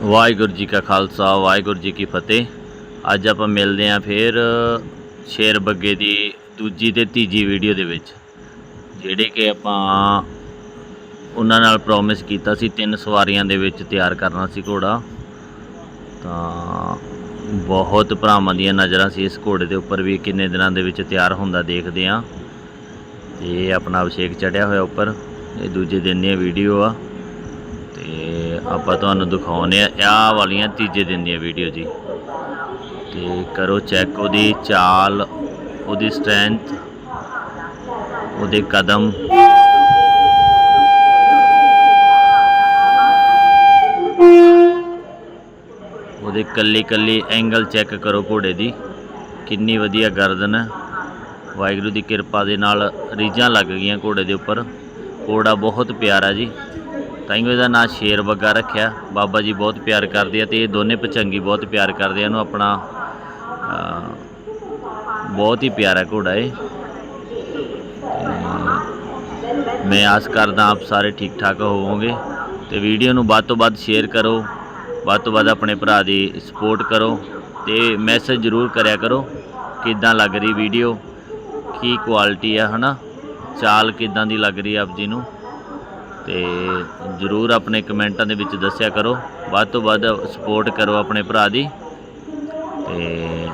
ਵਾਹਿਗੁਰੂ ਜੀ ਕਾ ਖਾਲਸਾ, ਵਾਹਿਗੁਰੂ ਜੀ ਕੀ ਫਤਿਹ। ਅੱਜ ਆਪਾਂ ਮਿਲਦੇ ਆਂ ਫਿਰ ਸ਼ੇਰ ਬੱਗੇ ਦੀ ਦੂਜੀ ਤੇ ਤੀਜੀ ਵੀਡੀਓ ਦੇ ਵਿੱਚ, ਜਿਹੜੇ ਕਿ ਆਪਾਂ ਉਹਨਾਂ ਨਾਲ ਪ੍ਰੋਮਿਸ ਕੀਤਾ ਸੀ ਤਿੰਨ ਸਵਾਰੀਆਂ ਦੇ ਵਿੱਚ ਤਿਆਰ ਕਰਨਾ ਸੀ ਘੋੜਾ। ਤਾਂ ਬਹੁਤ ਭਰਾਵਾਂ ਦੀਆਂ ਨਜ਼ਰਾਂ ਸੀ ਇਸ ਘੋੜੇ ਦੇ ਉੱਪਰ ਵੀ ਕਿੰਨੇ ਦਿਨਾਂ ਦੇ ਵਿੱਚ ਤਿਆਰ ਹੁੰਦਾ ਦੇਖਦੇ ਆਂ ਤੇ ਆਪਣਾ ਅਭਿਸ਼ੇਕ ਚੜਿਆ ਹੋਇਆ ਉੱਪਰ, ਇਹ ਦੂਜੇ ਦਿਨ ਦੀਆਂ ਵੀਡੀਓ ਆ। ਤੇ ਆਪਾਂ ਤੁਹਾਨੂੰ ਦਿਖਾਉਨੇ ਆ ਆਹ ਵਾਲੀਆਂ ਤੀਜੇ ਦਿਨ ਦੀਆਂ ਵੀਡੀਓ ਜੀ। ਤੇ ਕਰੋ ਚੈੱਕ ਉਹਦੀ ਚਾਲ, ਉਹਦੀ ਸਟਰੈਂਥ ਉਹਦੇ ਕਦਮ। ਉਹਦੇ ਕੱਲੀ ਕੱਲੀ ਐਂਗਲ ਚੈੱਕ ਕਰੋ ਘੋੜੇ ਦੀ। ਕਿੰਨੀ ਵਧੀਆ ਗਰਦਨ ਹੈ। ਵਾਹਿਗੁਰੂ ਦੀ ਕਿਰਪਾ ਦੇ ਨਾਲ ਰੀਝਾਂ ਲੱਗ ਗਈਆਂ ਘੋੜੇ ਦੇ ਉੱਪਰ। ਘੋੜਾ ਬਹੁਤ ਪਿਆਰਾ ਜੀ। ਤਾਂ ਹੀ ਇਹਦਾ ਨਾਂ ਸ਼ੇਰ ਬੱਗਾ ਰੱਖਿਆ। ਬਾਬਾ ਜੀ ਬਹੁਤ ਪਿਆਰ ਕਰਦੇ ਆ ਤੇ ਇਹ ਦੋਨੇ ਪਚੰਗੀ ਬਹੁਤ ਪਿਆਰ ਕਰਦੇ ਆ। ਇਹਨੂੰ ਆਪਣਾ ਬਹੁਤ ਹੀ ਪਿਆਰਾ ਘੋੜਾ ਏ। ਮੈਂ ਆਸ ਕਰਦਾ ਆਪ ਸਾਰੇ ਠੀਕ ਠਾਕ ਹੋਵੋਗੇ। ਤੇ ਵੀਡੀਓ ਨੂੰ ਵੱਧ ਤੋਂ ਵੱਧ ਸ਼ੇਅਰ ਕਰੋ। ਵੱਧ ਤੋਂ ਵੱਧ ਆਪਣੇ ਭਰਾ ਦੀ ਸਪੋਰਟ ਕਰੋ। ਤੇ ਮੈਸੇਜ ਜ਼ਰੂਰ ਕਰਿਆ ਕਰੋ ਕਿੱਦਾਂ ਲੱਗ ਰਹੀ ਵੀਡੀਓ, ਕੀ ਕੁਆਲਿਟੀ ਆ, ਹਨਾ? ਚਾਲ ਕਿੱਦਾਂ ਦੀ ਲੱਗ ਰਹੀ ਆਪ ਜੀ ਨੂੰ? ਤੇ ਜਰੂਰ ਆਪਣੇ ਕਮੈਂਟਾਂ ਦੇ ਵਿੱਚ ਦੱਸਿਆ ਕਰੋ। ਵੱਧ ਤੋਂ ਵੱਧ ਸਪੋਰਟ ਕਰੋ ਆਪਣੇ ਭਰਾ ਦੀ। ਤੇ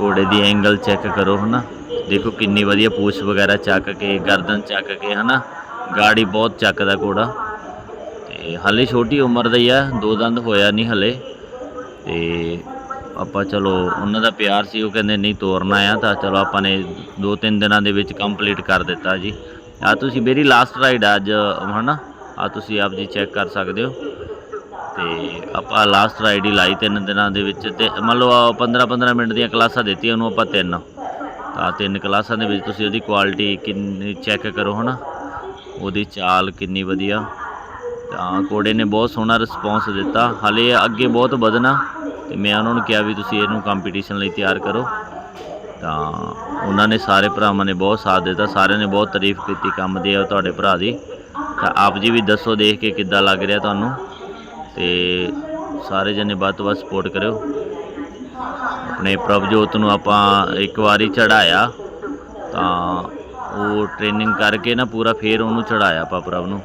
ਘੋੜੇ ਦੀ ਐਂਗਲ ਚੈੱਕ ਕਰੋ, ਹਨਾ? ਦੇਖੋ ਕਿੰਨੀ ਵਧੀਆ ਪੂਛ ਵਗੈਰਾ ਚੱਕ ਕੇ, ਗਰਦਨ ਚੱਕ ਕੇ, ਹਨਾ? ਗਾੜੀ ਬਹੁਤ ਚੱਕਦਾ ਘੋੜਾ। ਤੇ ਹਾਲੇ ਛੋਟੀ ਉਮਰ ਦਾ ਹੀ ਆ, ਦੋ ਦੰਦ ਹੋਇਆ ਨਹੀਂ ਹਲੇ। ਤੇ ਆਪਾਂ ਚਲੋ, ਉਹਨਾਂ ਦਾ ਪਿਆਰ ਸੀ, ਉਹ ਕਹਿੰਦੇ ਨਹੀਂ ਤੋਰਨਾ ਆ, ਤਾਂ ਚਲੋ ਆਪਾਂ ਨੇ ਦੋ ਤਿੰਨ ਦਿਨਾਂ ਦੇ ਵਿੱਚ ਕੰਪਲੀਟ ਕਰ ਦਿੱਤਾ ਜੀ। ਆ ਤੁਸੀਂ ਮੇਰੀ ਲਾਸਟ ਰਾਈਡ ਆ ਅੱਜ, ਹਨਾ? ਆ ਤੁਸੀਂ ਆਪ ਜੀ ਚੈੱਕ ਕਰ ਸਕਦੇ ਹੋ। ਤੇ ਆਪਾਂ ਲਾਸਟ ਰਾਈਡ ਹੀ ਲਾਈ ਤਿੰਨ ਦਿਨਾਂ ਦੇ ਵਿੱਚ ਤੇ ਮੰਨ ਲਓ 15 15 ਮਿੰਟ ਦੀਆਂ ਕਲਾਸਾਂ ਦਿੱਤੀਆਂ, ਉਹਨੂੰ ਆਪਾਂ ਤਿੰਨ। ਤਾਂ ਤਿੰਨ ਕਲਾਸਾਂ ਦੇ ਵਿੱਚ ਤੁਸੀਂ ਉਹਦੀ ਕੁਆਲਿਟੀ ਕਿੰਨੀ ਚੈੱਕ ਕਰੋ, ਹਨਾ? ਉਹਦੀ ਚਾਲ ਕਿੰਨੀ ਵਧੀਆ। ਤਾਂ ਕੋੜੇ ਨੇ ਬਹੁਤ ਸੋਹਣਾ ਰਿਸਪੌਂਸ ਦਿੱਤਾ। ਹਲੇ ਅੱਗੇ ਬਹੁਤ ਵਧਣਾ। ਤੇ ਮੈਂ ਉਹਨਾਂ ਨੂੰ ਕਿਹਾ ਵੀ ਤੁਸੀਂ ਇਹਨੂੰ ਕੰਪੀਟੀਸ਼ਨ ਲਈ ਤਿਆਰ ਕਰੋ। ਤਾਂ ਉਹਨਾਂ ਨੇ ਸਾਰੇ ਭਰਾਵਾਂ ਨੇ ਬਹੁਤ ਸਾਥ ਦਿੱਤਾ, ਸਾਰਿਆਂ ਨੇ ਬਹੁਤ ਤਾਰੀਫ ਕੀਤੀ ਕੰਮ ਦੀ ਆ ਤੁਹਾਡੇ ਭਰਾ ਦੀ। ਤਾਂ ਆਪ ਜੀ ਵੀ ਦੱਸੋ ਦੇਖ ਕੇ ਕਿੱਦਾਂ ਲੱਗ ਰਿਹਾ ਤੁਹਾਨੂੰ। ਤੇ ਸਾਰੇ ਜਣੇ ਵੱਧ ਤੋਂ ਵੱਧ ਸਪੋਰਟ ਕਰਿਓ। ਆਪਣੇ ਪ੍ਰਭਜੋਤ ਨੂੰ ਆਪਾਂ ਇੱਕ ਵਾਰੀ ਚੜਾਇਆ ਤਾਂ ਉਹ ਟ੍ਰੇਨਿੰਗ ਕਰਕੇ ਨਾ ਪੂਰਾ ਫੇਰ ਉਹਨੂੰ ਚੜਾਇਆ ਆਪਾਂ ਪ੍ਰਭ ਨੂੰ।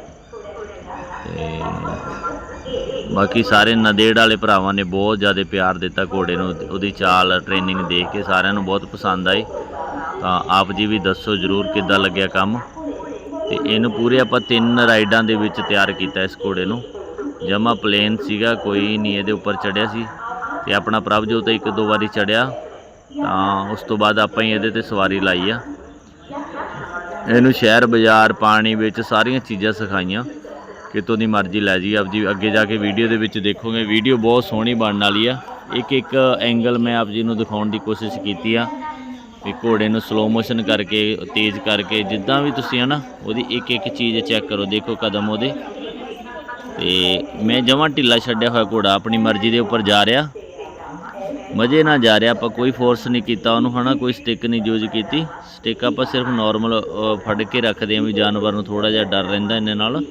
ਤੇ ਬਾਕੀ ਸਾਰੇ ਨਦੇੜ ਵਾਲੇ ਭਰਾਵਾਂ ਨੇ ਬਹੁਤ ਜ਼ਿਆਦਾ ਪਿਆਰ ਦਿੱਤਾ ਘੋੜੇ ਨੂੰ, ਉਹਦੀ ਚਾਲ ਟ੍ਰੇਨਿੰਗ ਦੇਖ ਕੇ ਸਾਰਿਆਂ ਨੂੰ ਬਹੁਤ ਪਸੰਦ ਆਈ। ਤਾਂ ਆਪ ਜੀ ਵੀ ਦੱਸੋ ਜਰੂਰ ਕਿੱਦਾਂ ਲੱਗਿਆ ਕੰਮ। ਤੇ ਇਹਨੂੰ ਪੂਰੇ ਆਪਾਂ ਤਿੰਨ ਰਾਈਡਾਂ ਦੇ ਵਿੱਚ ਤਿਆਰ ਕੀਤਾ ਇਸ ਘੋੜੇ ਨੂੰ। ਜਮਾ ਪਲੇਨ ਸੀਗਾ, ਕੋਈ ਨਹੀਂ ਇਹਦੇ ਉੱਪਰ ਚੜਿਆ ਸੀ। ਤੇ ਆਪਣਾ ਪ੍ਰਭਜੋਤ ਇੱਕ ਦੋ ਵਾਰੀ ਚੜਿਆ, ਤਾਂ ਉਸ ਤੋਂ ਬਾਅਦ ਆਪਾਂ ਹੀ ਇਹਦੇ ਤੇ ਸਵਾਰੀ ਲਾਈ ਆ। ਇਹਨੂੰ ਸ਼ਹਿਰ, ਬਾਜ਼ਾਰ, ਪਾਣੀ ਵਿੱਚ ਸਾਰੀਆਂ ਚੀਜ਼ਾਂ ਸਿਖਾਈਆਂ। ਕਿਤੋਂ ਦੀ ਮਰਜ਼ੀ ਲੈ ਜੀ, ਆਪ ਜੀ ਅੱਗੇ ਜਾ ਕੇ ਵੀਡੀਓ ਦੇ ਵਿੱਚ ਦੇਖੋਗੇ। ਵੀਡੀਓ ਬਹੁਤ ਸੋਹਣੀ ਬਣਨ ਵਾਲੀ ਆ। ਇੱਕ ਇੱਕ ਐਂਗਲ ਮੈਂ ਆਪ ਜੀ ਨੂੰ ਦਿਖਾਉਣ ਦੀ ਕੋਸ਼ਿਸ਼ ਕੀਤੀ ਆ ਵੀ ਘੋੜੇ ਨੂੰ ਸਲੋ ਮੋਸ਼ਨ ਕਰਕੇ, ਤੇਜ਼ ਕਰਕੇ, ਜਿੱਦਾਂ ਵੀ ਤੁਸੀਂ ਹਨਾ ਉਹਦੀ ਇੱਕ ਇੱਕ ਚੀਜ਼ ਚੈੱਕ ਕਰੋ, ਦੇਖੋ ਕਦਮ ਉਹਦੇ। ਤੇ ਮੈਂ ਜਮਾਂ ਢਿੱਲਾ ਛੱਡਿਆ ਹੋਇਆ ਘੋੜਾ, ਆਪਣੀ ਮਰਜ਼ੀ ਦੇ ਉੱਪਰ ਜਾ ਰਿਹਾ। ਮਜ਼ੇ ਨਾਲ ਜਾ ਰਿਹਾ, ਆਪਾਂ ਕੋਈ ਫੋਰਸ ਨਹੀਂ ਕੀਤਾ ਉਹਨੂੰ, ਹਨਾ, ਕੋਈ ਸਟਿਕ ਨਹੀਂ ਯੂਜ਼ ਕੀਤੀ। ਸਟਿਕ ਆਪਾਂ ਸਿਰਫ ਨਾਰਮਲ ਫੜ ਕੇ ਰੱਖਦੇ ਹਾਂ ਵੀ ਜਾਨਵਰ ਨੂੰ ਥੋੜਾ ਜਿਹਾ ਡਰ ਰਹਿੰਦਾ ਇਹਨੇ ਨਾਲ।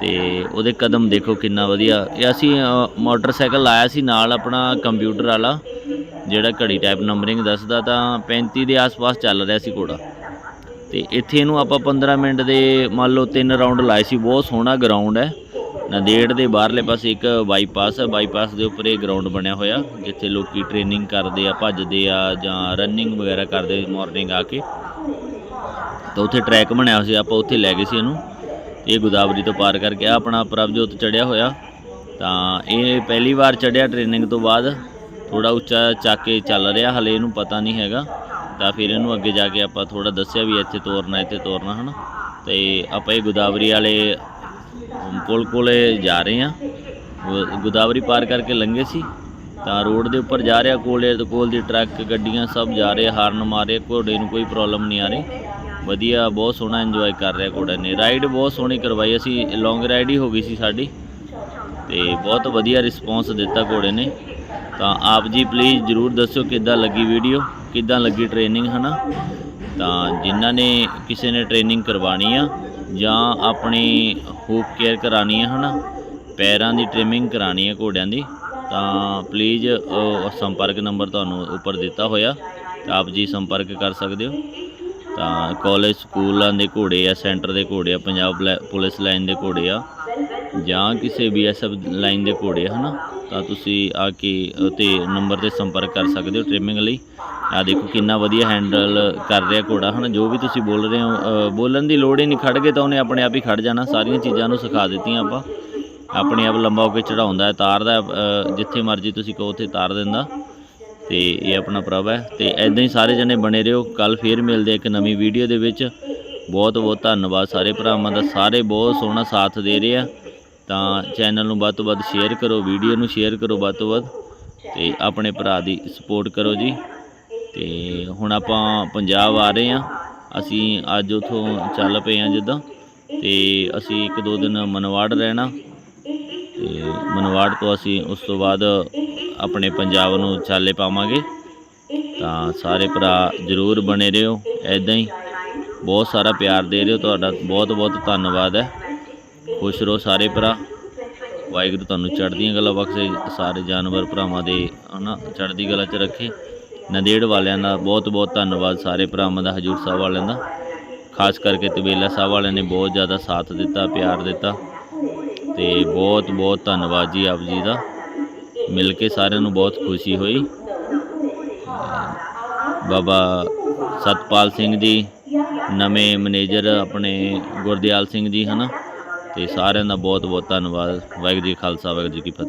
ਤੇ ਉਹਦੇ ਕਦਮ ਦੇਖੋ ਕਿੰਨਾ ਵਧੀਆ। ਇਹ ਅਸੀਂ ਮੋਟਰਸਾਈਕਲ ਲਾਇਆ ਸੀ ਨਾਲ ਆਪਣਾ ਕੰਪਿਊਟਰ ਵਾਲਾ, ਜਿਹੜਾ ਘੜੀ ਟਾਈਪ ਨੰਬਰਿੰਗ ਦੱਸਦਾ ਤਾਂ 35 ਦੇ ਆਸ-ਪਾਸ ਚੱਲ ਰਿਹਾ ਸੀ ਘੋੜਾ। ਤੇ ਇੱਥੇ ਇਹਨੂੰ ਆਪਾਂ 15 ਮਿੰਟ ਦੇ, ਮੰਨ ਲਓ ਤਿੰਨ ਰਾਉਂਡ ਲਾਏ ਸੀ, ਬਹੁਤ ਸੋਹਣਾ ਗਰਾਊਂਡ ਹੈ। ਨੰਦੇੜ ਦੇ ਬਾਹਰਲੇ ਪਾਸੇ ਇੱਕ ਬਾਈਪਾਸ ਹੈ ਬਾਈਪਾਸ ਦੇ ਉੱਪਰ ਇਹ ਗਰਾਊਂਡ ਬਣਿਆ ਹੋਇਆ, ਜਿੱਥੇ ਲੋਕੀ ਟ੍ਰੇਨਿੰਗ ਕਰਦੇ ਆ, ਭੱਜਦੇ ਆ ਜਾਂ ਰਨਿੰਗ ਵਗੈਰਾ ਕਰਦੇ ਮਾਰਨਿੰਗ ਆ ਕੇ। ਤਾਂ ਉੱਥੇ ਟਰੈਕ ਬਣਿਆ ਹੋਇਆ ਸੀ, ਆਪਾਂ ਉੱਥੇ ਲੈ ਗਏ ਸੀ ਇਹਨੂੰ। ਇਹ ਗੋਦਾਵਰੀ ਤੋਂ ਪਾਰ ਕਰਕੇ ਆ, ਆਪਣਾ ਪ੍ਰਭਜੋਤ ਚੜਿਆ ਹੋਇਆ। ਤਾਂ ਇਹ ਪਹਿਲੀ ਵਾਰ ਚੜਿਆ ਟ੍ਰੇਨਿੰਗ ਤੋਂ ਬਾਅਦ। ਥੋੜਾ ਉੱਚਾ ਚੱਕ ਕੇ ਚੱਲ ਰਿਹਾ, ਹਲੇ ਇਹਨੂੰ ਪਤਾ ਨਹੀਂ ਹੈਗਾ। ਤਾਂ ਫਿਰ ਇਹਨੂੰ ਅੱਗੇ ਜਾ ਕੇ ਆਪਾਂ ਥੋੜਾ ਦੱਸਿਆ ਵੀ ਇੱਥੇ ਤੋਰਨਾ ਇੱਥੇ ਤੋਰਨਾ, ਹਨਾ। ਤੇ ਆਪਾਂ ਇਹ ਗੋਦਾਵਰੀ ਵਾਲੇ ਪੁਲ ਕੋਲੇ ਜਾ ਰਹੇ ਆ ਗੋਦਾਵਰੀ ਪਾਰ ਕਰਕੇ ਲੰਘੇ ਸੀ। ਤਾਂ ਰੋਡ ਦੇ ਉੱਪਰ ਜਾ ਰਿਹਾ, ਕੋਲੇ ਕੋਲ ਦੀ ਟਰੱਕ, ਗੱਡੀਆਂ ਸਭ ਜਾ ਰਹੇ, ਹਾਰਨ ਮਾਰੇ, ਘੋੜੇ ਨੂੰ ਕੋਈ ਪ੍ਰੋਬਲਮ ਨਹੀਂ ਆ ਰਹੀ। ਵਧੀਆ, ਬਹੁਤ ਸੋਹਣਾ ਇੰਜੋਏ ਕਰ ਰਿਹਾ ਘੋੜੇ ਨੇ ਰਾਈਡ ਬਹੁਤ ਸੋਹਣੀ ਕਰਵਾਈ, ਅਸੀਂ ਲੌਂਗ ਰਾਈਡ ਹੀ ਹੋ ਗਈ ਸੀ ਸਾਡੀ। ਤੇ ਬਹੁਤ ਵਧੀਆ ਰਿਸਪੌਂਸ ਦਿੱਤਾ ਘੋੜੇ ਨੇ। ਤਾਂ ਆਪ ਜੀ ਪਲੀਜ਼ ਜਰੂਰ ਦੱਸੋ ਕਿੱਦਾਂ ਲੱਗੀ ਵੀਡੀਓ ਕਿੱਦਾਂ ਲੱਗੀ ਟ੍ਰੇਨਿੰਗ ਹਨਾ? ਤਾਂ ਜਿਨ੍ਹਾਂ ਨੇ ਕਿਸੇ ਨੇ ਟ੍ਰੇਨਿੰਗ ਕਰਵਾਣੀ ਆ, ਜਾਂ ਆਪਣੀ ਹੂਪ ਕੇਅਰ ਕਰਾਣੀ ਆ, ਹਨਾ? ਪੈਰਾਂ ਦੀ ਟ੍ਰਿਮਿੰਗ ਕਰਾਣੀ ਹੈ ਘੋੜਿਆਂ ਦੀ, ਤਾਂ ਪਲੀਜ਼ ਸੰਪਰਕ ਨੰਬਰ ਤੁਹਾਨੂੰ ਉੱਪਰ ਦਿੱਤਾ ਹੋਇਆ। ਆਪ ਜੀ ਸੰਪਰਕ ਕਰ ਸਕਦੇ ਹੋ। ਤਾਂ ਕਾਲਜ ਸਕੂਲਾਂ ਦੇ ਘੋੜੇ ਆ ਸੈਂਟਰ ਦੇ ਘੋੜੇ ਆ, ਪੰਜਾਬ ਲੈ- ਪੁਲਿਸ ਲਾਈਨ ਦੇ ਘੋੜੇ ਆ, ਜਾਂ ਕਿਸੇ ਬੀਐਸਐਫ ਲਾਈਨ ਦੇ ਘੋੜੇ ਆ, ਹਨਾ? ਤਾਂ ਤੁਸੀਂ ਆ ਕੇ ਤੇ ਨੰਬਰ ਤੇ ਸੰਪਰਕ ਕਰ ਸਕਦੇ ਹੋ ਟ੍ਰਿਮਿੰਗ ਲਈ। ਆ ਦੇਖੋ ਕਿੰਨਾ ਵਧੀਆ ਹੈਂਡਲ ਕਰ ਰਿਹਾ ਘੋੜਾ, ਹਨਾ? ਜੋ ਵੀ ਤੁਸੀਂ ਬੋਲ ਰਹੇ ਹੋ ਬੋਲਣ ਦੀ ਲੋੜ ਹੀ ਨਹੀਂ, ਖੜ ਗਏ ਤਾਂ ਉਹਨੇ ਆਪਣੇ ਆਪ ਹੀ ਖੜ ਜਾਣਾ। ਸਾਰੀਆਂ ਚੀਜ਼ਾਂ ਨੂੰ ਸਿਖਾ ਦਿੱਤੀਆਂ ਆਪਾਂ। ਆਪਣੇ ਆਪ ਲੰਬਾ ਹੋ ਕੇ ਚੜਾਉਂਦਾ ਹੈ, ਤਾਰਦਾ ਜਿੱਥੇ ਮਰਜ਼ੀ ਤੁਸੀਂ ਕਹੋ, ਉੱਥੇ ਤਾਰ ਦਿੰਦਾ। ਤੇ ਇਹ ਆਪਣਾ ਪ੍ਰਭ ਹੈ। ਤੇ ਐਦਾਂ ਹੀ ਸਾਰੇ ਜਣੇ ਬਣੇ ਰਹੋ। ਕੱਲ ਫੇਰ ਮਿਲਦੇ ਇੱਕ ਨਵੀਂ ਵੀਡੀਓ ਦੇ ਵਿੱਚ। ਬਹੁਤ ਬਹੁਤ ਧੰਨਵਾਦ ਸਾਰੇ ਭਰਾਵਾਂ ਦਾ। ਸਾਰੇ ਬਹੁਤ ਸੋਹਣਾ ਸਾਥ ਦੇ ਰਹੇ ਆ। ਤਾਂ ਚੈਨਲ ਨੂੰ ਵੱਧ ਤੋਂ ਵੱਧ ਸ਼ੇਅਰ ਕਰੋ ਵੀਡੀਓ ਨੂੰ ਸ਼ੇਅਰ ਕਰੋ ਵੱਧ ਤੋਂ ਵੱਧ। ਤੇ ਆਪਣੇ ਭਰਾ ਦੀ ਸਪੋਰਟ ਕਰੋ ਜੀ। ਤੇ ਹੁਣ ਆਪਾਂ ਪੰਜਾਬ ਆ ਰਹੇ ਆ ਅਸੀਂ ਅੱਜ ਉਥੋਂ ਚੱਲ ਪਏ ਆ ਜਿੱਦਾਂ। ਤੇ ਅਸੀਂ ਇੱਕ ਦੋ ਦਿਨ ਮਨਵਾੜ ਰਹਿਣਾ। ਤੇ ਮਨਵਾੜ ਤੋਂ ਅਸੀਂ ਉਸ ਤੋਂ ਬਾਅਦ ਆਪਣੇ ਪੰਜਾਬ ਨੂੰ ਚਾਲੇ ਪਾਵਾਂਗੇ। ਤਾਂ ਸਾਰੇ ਭਰਾ ਜਰੂਰ ਬਣੇ ਰਹੋ ਐਦਾਂ ਹੀ। ਬਹੁਤ ਸਾਰਾ ਪਿਆਰ ਦੇ ਰਹੇ ਹੋ, ਤੁਹਾਡਾ ਬਹੁਤ ਬਹੁਤ ਧੰਨਵਾਦ ਹੈ। ਖੁਸ਼ ਰਹੋ ਸਾਰੇ ਭਰਾ। ਵਾਹਿਗੁਰੂ ਤੁਹਾਨੂੰ ਚੜ੍ਹਦੀਆਂ ਗੱਲਾਂ ਬਖਸ਼ੇ, ਸਾਰੇ ਜਾਨਵਰ ਭਰਾਵਾਂ ਦੇ, ਹਨਾ, ਚੜ੍ਹਦੀ ਕਲਾ 'ਚ ਰੱਖੇ। ਨੰਦੇੜ ਵਾਲਿਆਂ ਦਾ ਬਹੁਤ ਬਹੁਤ ਧੰਨਵਾਦ ਸਾਰੇ ਭਰਾਵਾਂ ਦਾ, ਹਜੂਰ ਸਾਹਿਬ ਵਾਲਿਆਂ ਦਾ। ਖਾਸ ਕਰਕੇ ਤਬੇਲਾ ਸਾਹਿਬ ਵਾਲਿਆਂ ਨੇ ਬਹੁਤ ਜ਼ਿਆਦਾ ਸਾਥ ਦਿੱਤਾ, ਪਿਆਰ ਦਿੱਤਾ। ਤੇ ਬਹੁਤ ਬਹੁਤ ਧੰਨਵਾਦ ਜੀ ਆਪ ਜੀ ਦਾ। ਮਿਲ ਕੇ ਸਾਰਿਆਂ ਨੂੰ ਬਹੁਤ ਖੁਸ਼ੀ ਹੋਈ। ਬਾਬਾ ਸਤਪਾਲ ਸਿੰਘ ਜੀ, ਨਵੇਂ ਮੈਨੇਜਰ ਆਪਣੇ ਗੁਰਦਿਆਲ ਸਿੰਘ ਜੀ, ਹਨਾ? ਤੇ ਸਾਰਿਆਂ ਦਾ ਬਹੁਤ ਬਹੁਤ ਧੰਨਵਾਦ। ਵਾਹਿਗੁਰੂ ਜੀ ਖਾਲਸਾ, ਵਾਹਿਗੁਰੂ ਜੀ ਕੀ ਫਤਿਹ।